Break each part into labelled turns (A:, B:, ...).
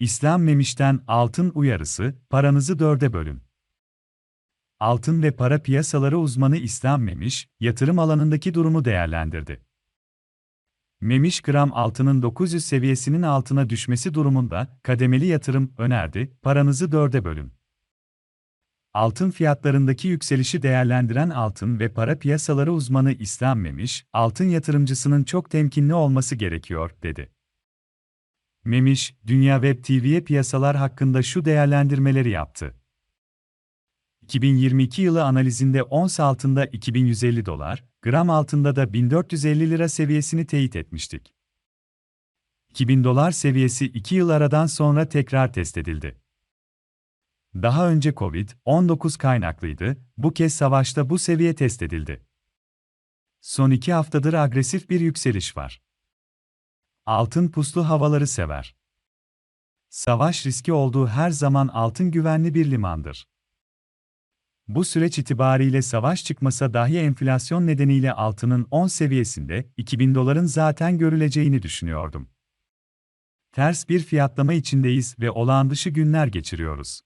A: İslam Memiş'ten altın uyarısı, paranızı dörde bölün. Altın ve para piyasaları uzmanı İslam Memiş, yatırım alanındaki durumu değerlendirdi. Memiş gram altının 900 seviyesinin altına düşmesi durumunda kademeli yatırım önerdi, paranızı dörde bölün. Altın fiyatlarındaki yükselişi değerlendiren altın ve para piyasaları uzmanı İslam Memiş, altın yatırımcısının çok temkinli olması gerekiyor, dedi. Memiş, Dünya Web TV'ye piyasalar hakkında şu değerlendirmeleri yaptı. 2022 yılı analizinde ons altında 2150 dolar, gram altında da 1450 lira seviyesini teyit etmiştik. 2000 dolar seviyesi 2 yıl aradan sonra tekrar test edildi. Daha önce Covid-19 kaynaklıydı, bu kez savaşta bu seviye test edildi. Son iki haftadır agresif bir yükseliş var. Altın puslu havaları sever. Savaş riski olduğu her zaman altın güvenli bir limandır. Bu süreç itibariyle savaş çıkmasa dahi enflasyon nedeniyle altının 10 seviyesinde 2000 doların zaten görüleceğini düşünüyordum. Ters bir fiyatlama içindeyiz ve olağan dışı günler geçiriyoruz.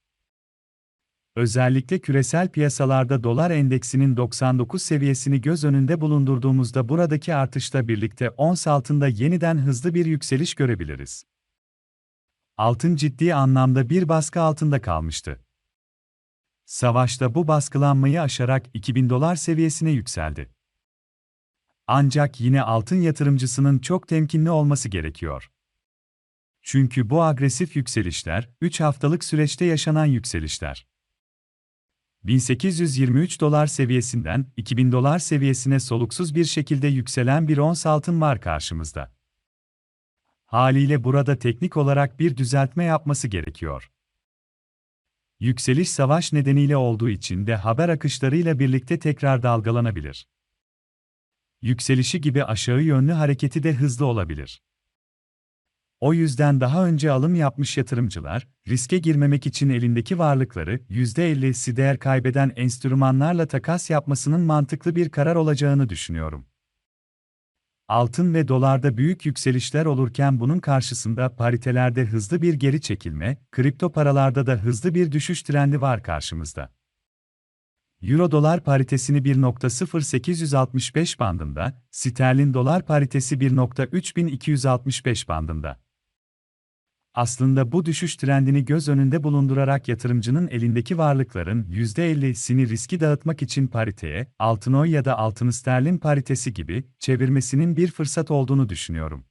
A: Özellikle küresel piyasalarda dolar endeksinin 99 seviyesini göz önünde bulundurduğumuzda buradaki artışla birlikte ons altında yeniden hızlı bir yükseliş görebiliriz. Altın ciddi anlamda bir baskı altında kalmıştı. Savaşta bu baskılanmayı aşarak 2000 dolar seviyesine yükseldi. Ancak yine altın yatırımcısının çok temkinli olması gerekiyor. Çünkü bu agresif yükselişler 3 haftalık süreçte yaşanan yükselişler. 1823 dolar seviyesinden 2000 dolar seviyesine soluksuz bir şekilde yükselen bir ons altın var karşımızda. Haliyle burada teknik olarak bir düzeltme yapması gerekiyor. Yükseliş savaş nedeniyle olduğu için de haber akışlarıyla birlikte tekrar dalgalanabilir. Yükselişi gibi aşağı yönlü hareketi de hızlı olabilir. O yüzden daha önce alım yapmış yatırımcılar, riske girmemek için elindeki varlıkları %50'si değer kaybeden enstrümanlarla takas yapmasının mantıklı bir karar olacağını düşünüyorum. Altın ve dolarda büyük yükselişler olurken bunun karşısında paritelerde hızlı bir geri çekilme, kripto paralarda da hızlı bir düşüş trendi var karşımızda. Euro dolar paritesini 1.0865 bandında, sterlin dolar paritesi 1.3265 bandında. Aslında bu düşüş trendini göz önünde bulundurarak yatırımcının elindeki varlıkların %50'sini riski dağıtmak için pariteye, altın ya da altın sterlin paritesi gibi çevirmesinin bir fırsat olduğunu düşünüyorum.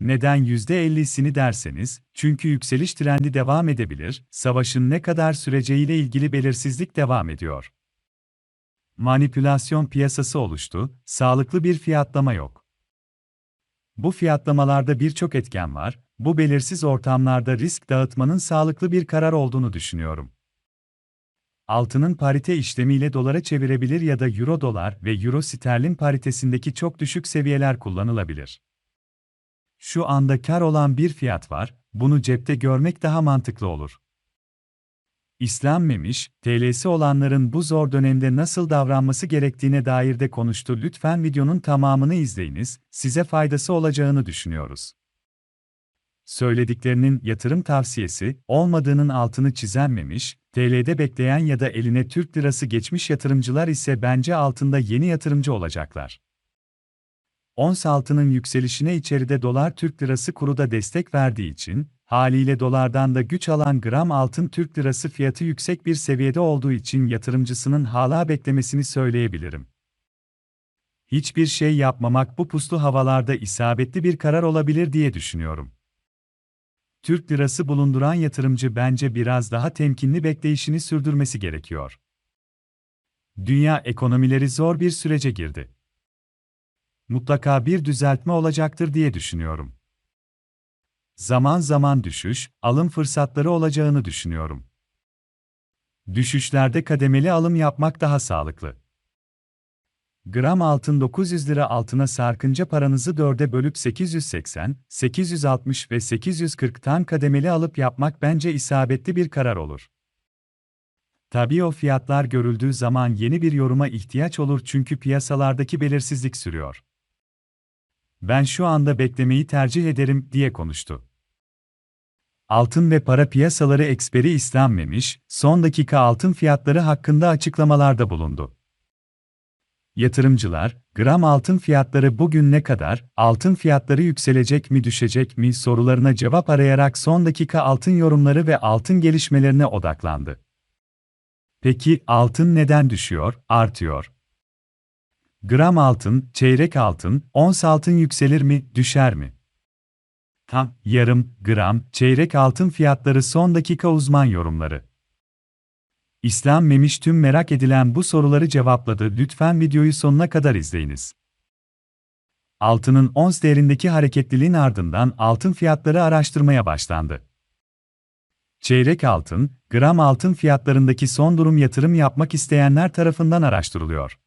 A: Neden %50'sini derseniz, çünkü yükseliş trendi devam edebilir, savaşın ne kadar süreceğiyle ilgili belirsizlik devam ediyor. Manipülasyon piyasası oluştu, sağlıklı bir fiyatlama yok. Bu fiyatlamalarda birçok etken var, bu belirsiz ortamlarda risk dağıtmanın sağlıklı bir karar olduğunu düşünüyorum. Altının parite işlemiyle dolara çevirebilir ya da euro dolar ve euro sterlin paritesindeki çok düşük seviyeler kullanılabilir. Şu anda kar olan bir fiyat var, bunu cepte görmek daha mantıklı olur. İslam Memiş, TL'si olanların bu zor dönemde nasıl davranması gerektiğine dair de konuştu. Lütfen videonun tamamını izleyiniz, size faydası olacağını düşünüyoruz söylediklerinin yatırım tavsiyesi olmadığının altını çizenmemiş, TL'de bekleyen ya da eline Türk lirası geçmiş yatırımcılar ise bence altında yeni yatırımcı olacaklar. Ons altının yükselişine içeride dolar Türk lirası kuru da destek verdiği için, haliyle dolardan da güç alan gram altın Türk lirası fiyatı yüksek bir seviyede olduğu için yatırımcısının hala beklemesini söyleyebilirim. Hiçbir şey yapmamak bu puslu havalarda isabetli bir karar olabilir diye düşünüyorum. Türk lirası bulunduran yatırımcı bence biraz daha temkinli bekleyişini sürdürmesi gerekiyor. Dünya ekonomileri zor bir sürece girdi. Mutlaka bir düzeltme olacaktır diye düşünüyorum. Zaman zaman düşüş, alım fırsatları olacağını düşünüyorum. Düşüşlerde kademeli alım yapmak daha sağlıklı. Gram altın 900 lira altına sarkınca paranızı dörde bölüp 880, 860 ve 840'tan kademeli alıp yapmak bence isabetli bir karar olur. Tabii o fiyatlar görüldüğü zaman yeni bir yoruma ihtiyaç olur çünkü piyasalardaki belirsizlik sürüyor. Ben şu anda beklemeyi tercih ederim diye konuştu. Altın ve para piyasaları eksperi İslam Memiş, son dakika altın fiyatları hakkında açıklamalarda bulundu. Yatırımcılar, gram altın fiyatları bugün ne kadar, altın fiyatları yükselecek mi düşecek mi sorularına cevap arayarak son dakika altın yorumları ve altın gelişmelerine odaklandı. Peki altın neden düşüyor, artıyor? Gram altın, çeyrek altın, ons altın yükselir mi, düşer mi? Tam, yarım, gram, çeyrek altın fiyatları son dakika uzman yorumları. İslam Memiş tüm merak edilen bu soruları cevapladı. Lütfen videoyu sonuna kadar izleyiniz. Altının ons değerindeki hareketliliğin ardından altın fiyatları araştırmaya başlandı. Çeyrek altın, gram altın fiyatlarındaki son durum yatırım yapmak isteyenler tarafından araştırılıyor.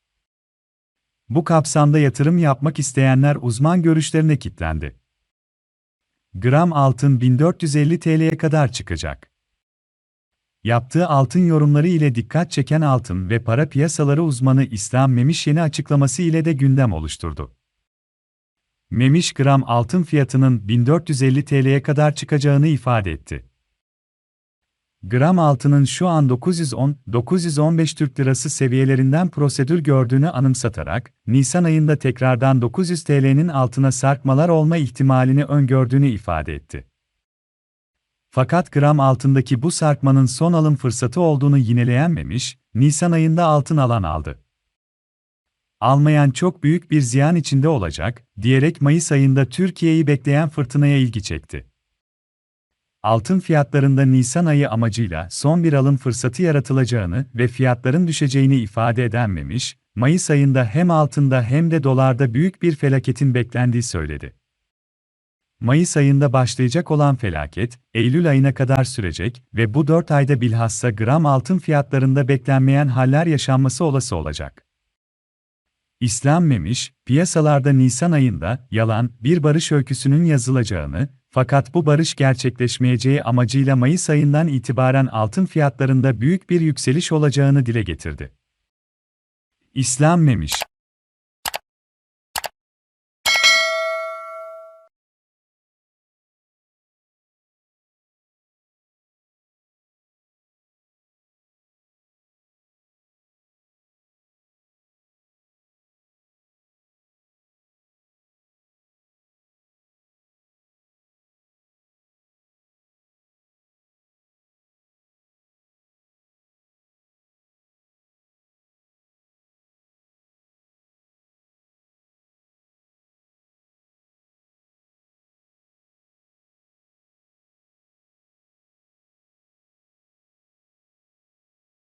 A: Bu kapsamda yatırım yapmak isteyenler uzman görüşlerine kitlendi. Gram altın 1450 TL'ye kadar çıkacak. Yaptığı altın yorumları ile dikkat çeken altın ve para piyasaları uzmanı İslam Memiş yeni açıklaması ile de gündem oluşturdu. Memiş gram altın fiyatının 1450 TL'ye kadar çıkacağını ifade etti. Gram altının şu an 910-915 Türk Lirası seviyelerinden prosedür gördüğünü anımsatarak, Nisan ayında tekrardan 900 TL'nin altına sarkmalar olma ihtimalini öngördüğünü ifade etti. Fakat gram altındaki bu sarkmanın son alım fırsatı olduğunu yineleyenmemiş, Nisan ayında altın alan aldı. Almayan çok büyük bir ziyan içinde olacak, diyerek Mayıs ayında Türkiye'yi bekleyen fırtınaya ilgi çekti. Altın fiyatlarında Nisan ayı amacıyla son bir alım fırsatı yaratılacağını ve fiyatların düşeceğini ifade edenmemiş, Mayıs ayında hem altında hem de dolarda büyük bir felaketin beklendiği söyledi. Mayıs ayında başlayacak olan felaket, Eylül ayına kadar sürecek ve bu 4 ayda bilhassa gram altın fiyatlarında beklenmeyen haller yaşanması olası olacak. İslam Memiş, piyasalarda Nisan ayında yalan bir barış öyküsünün yazılacağını, fakat bu barış gerçekleşmeyeceği amacıyla Mayıs ayından itibaren altın fiyatlarında büyük bir yükseliş olacağını dile getirdi. İslam Memiş